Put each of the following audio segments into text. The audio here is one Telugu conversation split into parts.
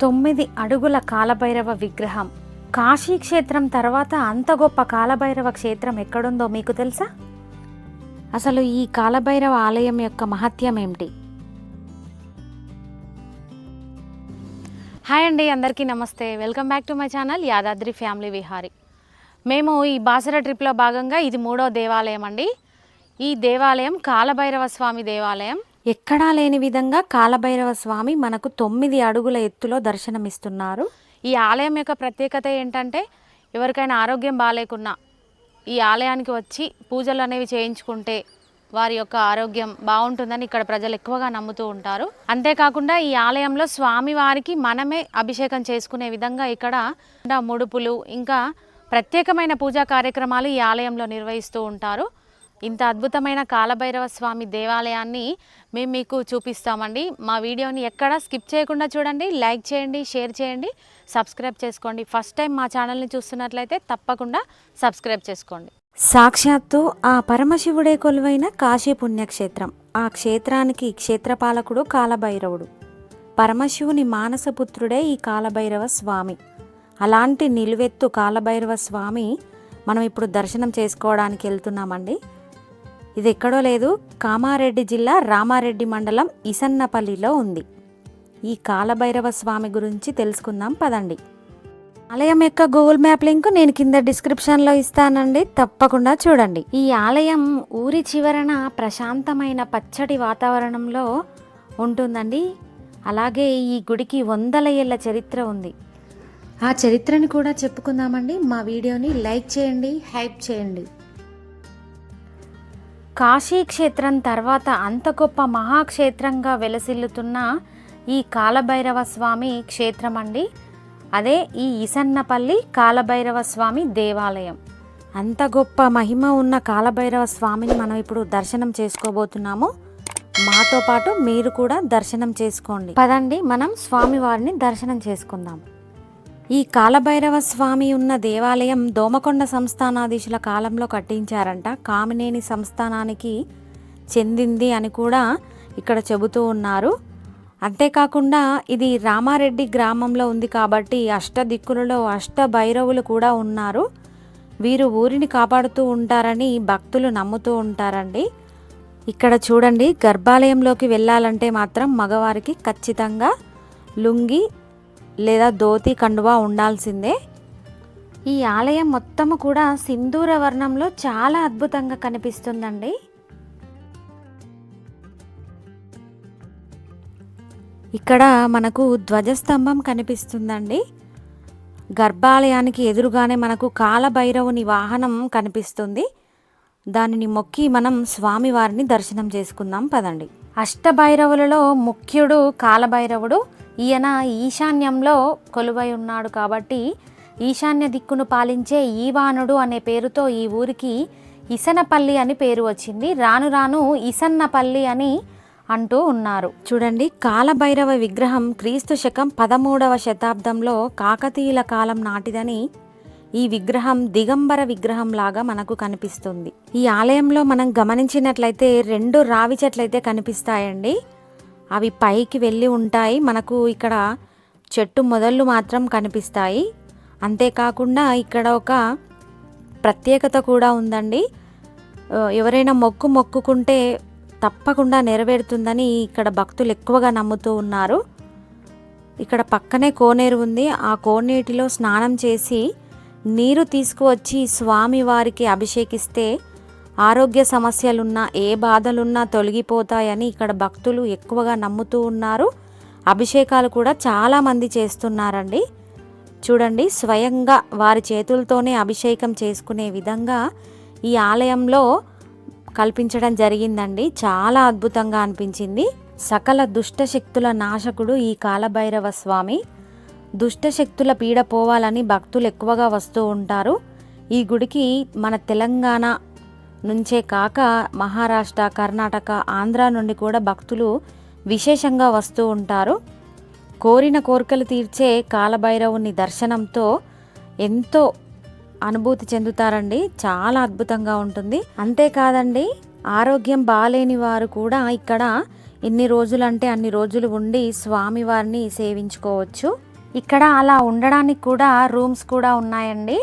తొమ్మిది అడుగుల కాలభైరవ విగ్రహం. కాశీ క్షేత్రం తర్వాత అంత గొప్ప కాలభైరవ క్షేత్రం ఎక్కడుందో మీకు తెలుసా? అసలు ఈ కాలభైరవ ఆలయం యొక్క మహత్యం ఏమిటి? హాయ్ అండి అందరికీ నమస్తే. Welcome back to my channel Yadadri family Vihari. మేము ఈ బాసర ట్రిప్లో భాగంగా ఇది మూడో దేవాలయం అండి. ఈ దేవాలయం కాలభైరవ స్వామి దేవాలయం. ఎక్కడా లేని విధంగా కాలభైరవ స్వామి మనకు తొమ్మిది అడుగుల ఎత్తులో దర్శనమిస్తున్నారు. ఈ ఆలయం యొక్క ప్రత్యేకత ఏంటంటే ఎవరికైనా ఆరోగ్యం బాగాలేకున్నా ఈ ఆలయానికి వచ్చి పూజలు అనేవి చేయించుకుంటే వారి యొక్క ఆరోగ్యం బాగుంటుందని ఇక్కడ ప్రజలు ఎక్కువగా నమ్ముతూ ఉంటారు. అంతేకాకుండా ఈ ఆలయంలో స్వామి వారికి మనమే అభిషేకం చేసుకునే విధంగా ఇక్కడ ముడుపులు ఇంకా ప్రత్యేకమైన పూజా కార్యక్రమాలు ఈ ఆలయంలో నిర్వహిస్తూ ఉంటారు. ఇంత అద్భుతమైన కాలభైరవ స్వామి దేవాలయాన్ని మేము మీకు చూపిస్తామండి. మా వీడియోని ఎక్కడ స్కిప్ చేయకుండా చూడండి లైక్ చేయండి షేర్ చేయండి సబ్స్క్రైబ్ చేసుకోండి. ఫస్ట్ టైం మా ఛానల్ని చూస్తున్నట్లయితే తప్పకుండా సబ్స్క్రైబ్ చేసుకోండి. సాక్షాత్తు ఆ పరమశివుడే కొలువైన కాశీ పుణ్యక్షేత్రం. ఆ క్షేత్రానికి క్షేత్రపాలకుడు కాలభైరవుడు. పరమశివుని మానసపుత్రుడే ఈ కాలభైరవ స్వామి. అలాంటి నిలువెత్తు కాలభైరవ స్వామి మనం ఇప్పుడు దర్శనం చేసుకోవడానికి వెళ్తున్నామండి. ఇది ఎక్కడో లేదు కామారెడ్డి జిల్లా రామారెడ్డి మండలం ఇసన్నపల్లిలో ఉంది. ఈ కాలభైరవ స్వామి గురించి తెలుసుకుందాం పదండి. ఆలయం యొక్క గూగుల్ మ్యాప్ లింక్ నేను కింద డిస్క్రిప్షన్లో ఇస్తానండి. తప్పకుండా చూడండి. ఈ ఆలయం ఊరి చివరన ప్రశాంతమైన పచ్చటి వాతావరణంలో ఉంటుందండి. అలాగే ఈ గుడికి వందల ఏళ్ళ చరిత్ర ఉంది. ఆ చరిత్రని కూడా చెప్పుకుందామండి. మా వీడియోని లైక్ చేయండి హైప్ చేయండి. కాశీ క్షేత్రం తర్వాత అంత గొప్ప మహాక్షేత్రంగా వెలసిల్లుతున్న ఈ కాలభైరవ స్వామి క్షేత్రం అండి అదే ఈ ఇసన్నపల్లి కాలభైరవ స్వామి దేవాలయం. అంత గొప్ప మహిమ ఉన్న కాలభైరవ స్వామిని మనం ఇప్పుడు దర్శనం చేసుకోబోతున్నాము. మాతో పాటు మీరు కూడా దర్శనం చేసుకోండి. పదండి మనం స్వామివారిని దర్శనం చేసుకుందాం. ఈ కాలభైరవ స్వామి ఉన్న దేవాలయం దోమకొండ సంస్థానాధీశుల కాలంలో కట్టించారంట. కామినేని సంస్థానానికి చెందింది అని కూడా ఇక్కడ చెబుతూ ఉన్నారు. అంతేకాకుండా ఇది రామారెడ్డి గ్రామంలో ఉంది కాబట్టి అష్ట దిక్కులలో అష్ట భైరవులు కూడా ఉన్నారు. వీరు ఊరిని కాపాడుతూ ఉంటారని భక్తులు నమ్ముతూ ఉంటారండి. ఇక్కడ చూడండి గర్భాలయంలోకి వెళ్ళాలంటే మాత్రం మగవారికి ఖచ్చితంగా లుంగి లేదా ధోతి కండువా ఉండాల్సిందే. ఈ ఆలయం మొత్తము కూడా సింధూర వర్ణంలో చాలా అద్భుతంగా కనిపిస్తుందండి. ఇక్కడ మనకు ధ్వజస్తంభం కనిపిస్తుందండి. గర్భాలయానికి ఎదురుగానే మనకు కాలభైరవుని వాహనం కనిపిస్తుంది. దానిని మొక్కి మనం స్వామివారిని దర్శనం చేసుకుందాం పదండి. అష్టభైరవులలో ముఖ్యుడు కాలభైరవుడు ఈయన ఈశాన్యంలో కొలువై ఉన్నాడు కాబట్టి ఈశాన్య దిక్కును పాలించే ఈవానుడు అనే పేరుతో ఈ ఊరికి ఇసనపల్లి అని పేరు వచ్చింది. రాను రాను ఇసన్నపల్లి అని అంటూ ఉన్నారు. చూడండి కాలభైరవ విగ్రహం క్రీస్తు శకం పదమూడవ శతాబ్దంలో కాకతీయుల కాలం నాటిదని ఈ విగ్రహం దిగంబర విగ్రహం లాగా మనకు కనిపిస్తుంది. ఈ ఆలయంలో మనం గమనించినట్లయితే రెండు రావి చెట్లయితే కనిపిస్తాయండి. అవి పైకి వెళ్ళి ఉంటాయి. మనకు ఇక్కడ చెట్టు మొదళ్ళు మాత్రం కనిపిస్తాయి. అంతేకాకుండా ఇక్కడ ఒక ప్రత్యేకత కూడా ఉందండి. ఎవరైనా మొక్కు మొక్కుకుంటే తప్పకుండా నెరవేరుతుందని ఇక్కడ భక్తులు ఎక్కువగా నమ్ముతూ ఉన్నారు. ఇక్కడ పక్కనే కోనేరు ఉంది. ఆ కోనేటిలో స్నానం చేసి నీరు తీసుకువచ్చి స్వామి వారికి అభిషేకిస్తే ఆరోగ్య సమస్యలున్నా ఏ బాధలున్నా తొలగిపోతాయని ఇక్కడ భక్తులు ఎక్కువగా నమ్ముతూ ఉన్నారు. అభిషేకాలు కూడా చాలామంది చేస్తున్నారండి. చూడండి స్వయంగా వారి చేతులతోనే అభిషేకం చేసుకునే విధంగా ఈ ఆలయంలో కల్పించడం జరిగిందండి. చాలా అద్భుతంగా అనిపించింది. సకల దుష్ట శక్తుల నాశకుడు ఈ కాలభైరవ స్వామి. దుష్ట శక్తుల పీడ పోవాలని భక్తులు ఎక్కువగా వస్తూ ఉంటారు. ఈ గుడికి మన తెలంగాణ నుంచే కాక మహారాష్ట్ర కర్ణాటక ఆంధ్ర నుండి కూడా భక్తులు విశేషంగా వస్తూ ఉంటారు. కోరిన కోరికలు తీర్చే కాలభైరవుని దర్శనంతో ఎంతో అనుభూతి చెందుతారండి. చాలా అద్భుతంగా ఉంటుంది. అంతేకాదండి ఆరోగ్యం బాలేని వారు కూడా ఇక్కడ ఎన్ని రోజులంటే అన్ని రోజులు ఉండి స్వామివారిని సేవించుకోవచ్చు. ఇక్కడ అలా ఉండడానికి కూడా రూమ్స్ కూడా ఉన్నాయండి.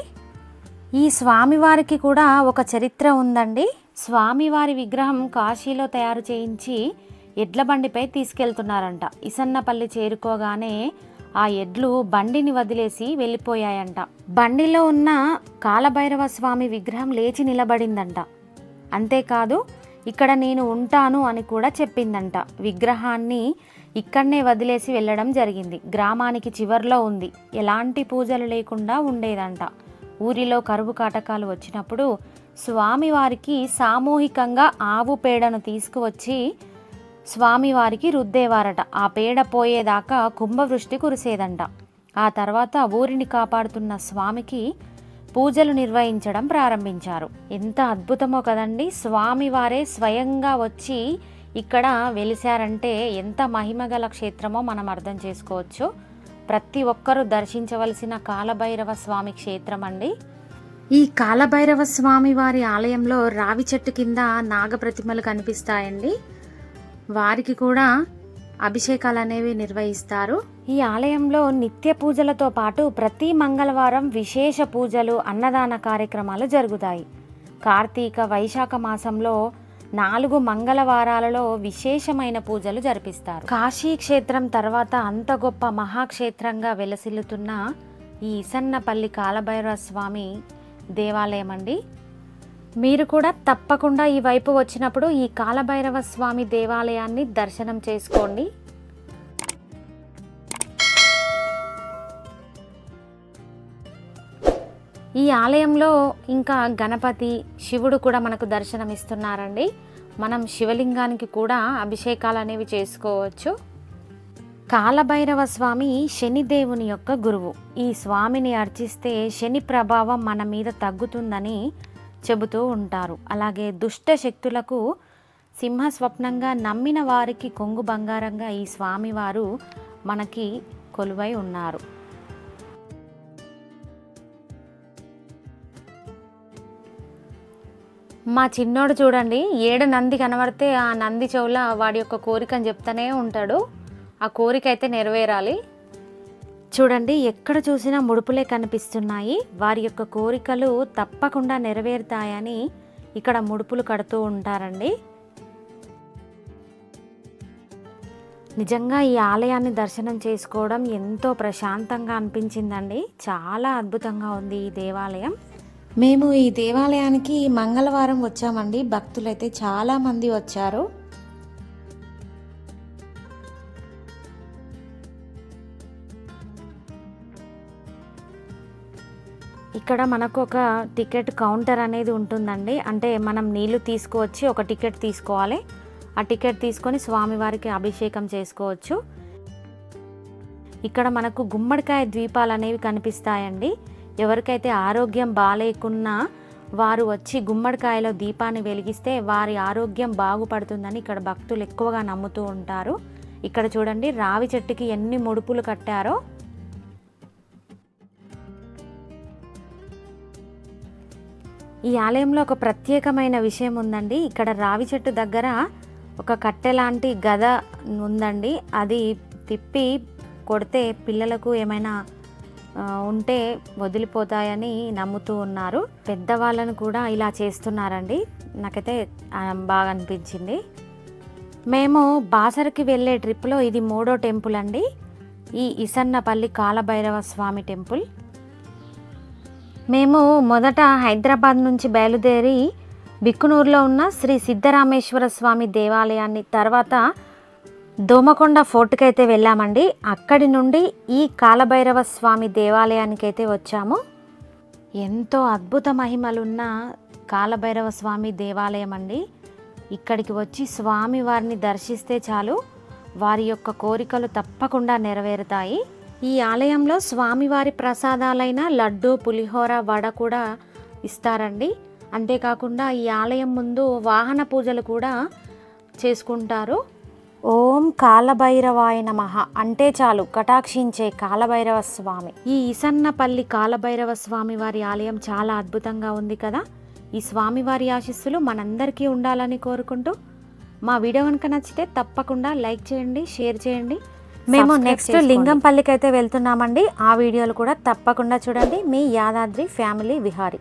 ఈ స్వామివారికి కూడా ఒక చరిత్ర ఉందండి. స్వామివారి విగ్రహం కాశీలో తయారు చేయించి ఎడ్ల బండిపై తీసుకెళ్తున్నారంట. ఇసన్నపల్లి చేరుకోగానే ఆ ఎడ్లు బండిని వదిలేసి వెళ్ళిపోయాయంట. బండిలో ఉన్న కాలభైరవ స్వామి విగ్రహం లేచి నిలబడిందంట. అంతేకాదు ఇక్కడ నేను ఉంటాను అని కూడా చెప్పిందంట. విగ్రహాన్ని ఇక్కడనే వదిలేసి వెళ్ళడం జరిగింది. గ్రామానికి చివర్లో ఉంది. ఎలాంటి పూజలు లేకుండా ఉండేదంట. ఊరిలో కరువు కాటకాలు వచ్చినప్పుడు స్వామివారికి సామూహికంగా ఆవు పేడను తీసుకువచ్చి స్వామివారికి రుద్దేవారట. ఆ పేడ పోయేదాకా కుంభవృష్టి కురిసేదంట. ఆ తర్వాత ఊరిని కాపాడుతున్న స్వామికి పూజలు నిర్వహించడం ప్రారంభించారు. ఎంత అద్భుతమో కదండి. స్వామివారే స్వయంగా వచ్చి ఇక్కడ వెలిశారంటే ఎంత మహిమగల క్షేత్రమో మనం అర్థం చేసుకోవచ్చు. ప్రతి ఒక్కరూ దర్శించవలసిన కాలభైరవ స్వామి క్షేత్రం అండి ఈ కాలభైరవ స్వామి వారి ఆలయంలో రావి చెట్టు కింద నాగప్రతిమలు కనిపిస్తాయండి. వారికి కూడా అభిషేకాలు అనేవి నిర్వహిస్తారు. ఈ ఆలయంలో నిత్య పూజలతో పాటు ప్రతి మంగళవారం విశేష పూజలు అన్నదాన కార్యక్రమాలు జరుగుతాయి. కార్తీక వైశాఖ మాసంలో నాలుగు మంగళవారాలలో విశేషమైన పూజలు జరిపిస్తారు. కాశీ క్షేత్రం తర్వాత అంత గొప్ప మహాక్షేత్రంగా వెలసిల్లుతున్న ఈ ఇసన్నపల్లి కాలభైరవ స్వామి దేవాలయం అండి. మీరు కూడా తప్పకుండా ఈ వైపు వచ్చినప్పుడు ఈ కాలభైరవ స్వామి దేవాలయాన్ని దర్శనం చేసుకోండి. ఈ ఆలయంలో ఇంకా గణపతి శివుడు కూడా మనకు దర్శనం ఇస్తున్నారండి మనం శివలింగానికి కూడా అభిషేకాలు అనేవి చేసుకోవచ్చు. కాలభైరవ స్వామి శనిదేవుని యొక్క గురువు. ఈ స్వామిని అర్చిస్తే శని ప్రభావం మన మీద తగ్గుతుందని చెబుతూ ఉంటారు. అలాగే దుష్ట శక్తులకు సింహ స్వప్నంగా నమ్మిన వారికి కొంగు బంగారంగా ఈ స్వామివారు మనకి కొలువై ఉన్నారు. మా చిన్నోడు చూడండి ఏడు నంది కనబడితే ఆ నంది చెవుల వాడి యొక్క కోరికని చెప్తానే ఉంటాడు. ఆ కోరిక అయితే నెరవేరాలి. చూడండి ఎక్కడ చూసినా ముడుపులే కనిపిస్తున్నాయి. వారి యొక్క కోరికలు తప్పకుండా నెరవేరుతాయని ఇక్కడ ముడుపులు కడుతూ ఉంటారండి. నిజంగా ఈ ఆలయాన్ని దర్శనం చేసుకోవడం ఎంతో ప్రశాంతంగా అనిపించిందండి. చాలా అద్భుతంగా ఉంది ఈ దేవాలయం. మేము ఈ దేవాలయానికి మంగళవారం వచ్చామండి. భక్తులైతే చాలామంది వచ్చారు. ఇక్కడ మనకు ఒక టికెట్ కౌంటర్ అనేది ఉంటుందండి. అంటే మనం నీళ్ళు తీసుకువచ్చి ఒక టికెట్ తీసుకోవాలి. ఆ టికెట్ తీసుకొని స్వామివారికి అభిషేకం చేసుకోవచ్చు. ఇక్కడ మనకు గుమ్మడికాయ ద్వీపాలు అనేవి కనిపిస్తాయండి. ఎవరికైతే ఆరోగ్యం బాగాలేకున్నా వారు వచ్చి గుమ్మడికాయలో దీపాన్ని వెలిగిస్తే వారి ఆరోగ్యం బాగుపడుతుందని ఇక్కడ భక్తులు ఎక్కువగా నమ్ముతూ ఉంటారు. ఇక్కడ చూడండి రావి చెట్టుకి ఎన్ని ముడుపులు కట్టారో. ఈ ఆలయంలో ఒక ప్రత్యేకమైన విషయం ఉందండి. ఇక్కడ రావి చెట్టు దగ్గర ఒక కట్టె లాంటి గద ఉందండి. అది తిప్పి కొడితే పిల్లలకు ఏమైనా ఉంటే వదిలిపోతాయని నమ్ముతూ ఉన్నారు. పెద్దవాళ్ళను కూడా ఇలా చేస్తున్నారండి. నాకైతే బాగా అనిపించింది. మేము బాసరకి వెళ్ళే ట్రిప్లో ఇది మూడో టెంపుల్ అండి. ఈ ఇసన్నపల్లి కాలభైరవ స్వామి టెంపుల్. మేము మొదట హైదరాబాద్ నుంచి బయలుదేరి బిక్కునూరులో ఉన్న శ్రీ సిద్ధరామేశ్వర స్వామి దేవాలయాన్ని తర్వాత దోమకొండ ఫోర్ట్కి అయితే వెళ్ళామండి. అక్కడి నుండి ఈ కాలభైరవ స్వామి దేవాలయానికి అయితే వచ్చాము. ఎంతో అద్భుత మహిమలున్న కాలభైరవ స్వామి దేవాలయం అండి ఇక్కడికి వచ్చి స్వామి వారిని దర్శిస్తే చాలు. వారి యొక్క కోరికలు తప్పకుండా నెరవేరుతాయి. ఈ ఆలయంలో స్వామివారి ప్రసాదాలైన లడ్డు పులిహోర వడ కూడా ఇస్తారండి. అంతేకాకుండా ఈ ఆలయం ముందు వాహన పూజలు కూడా చేసుకుంటారు. ఓం కాలభైరవాయ నమః. అంటే చాలు కటాక్షించే కాలభైరవ స్వామి ఈ ఈసన్నపల్లి కాలభైరవ స్వామి వారి ఆలయం చాలా అద్భుతంగా ఉంది కదా? ఈ స్వామివారి ఆశీస్సులు మనందరికీ ఉండాలని కోరుకుంటూ మా వీడియో కనుక నచ్చితే తప్పకుండా లైక్ చేయండి షేర్ చేయండి మేము నెక్స్ట్. లింగంపల్లికి అయితే వెళ్తున్నామండి. ఆ వీడియోలు కూడా తప్పకుండా చూడండి. మీ యాదాద్రి ఫ్యామిలీ విహారీ.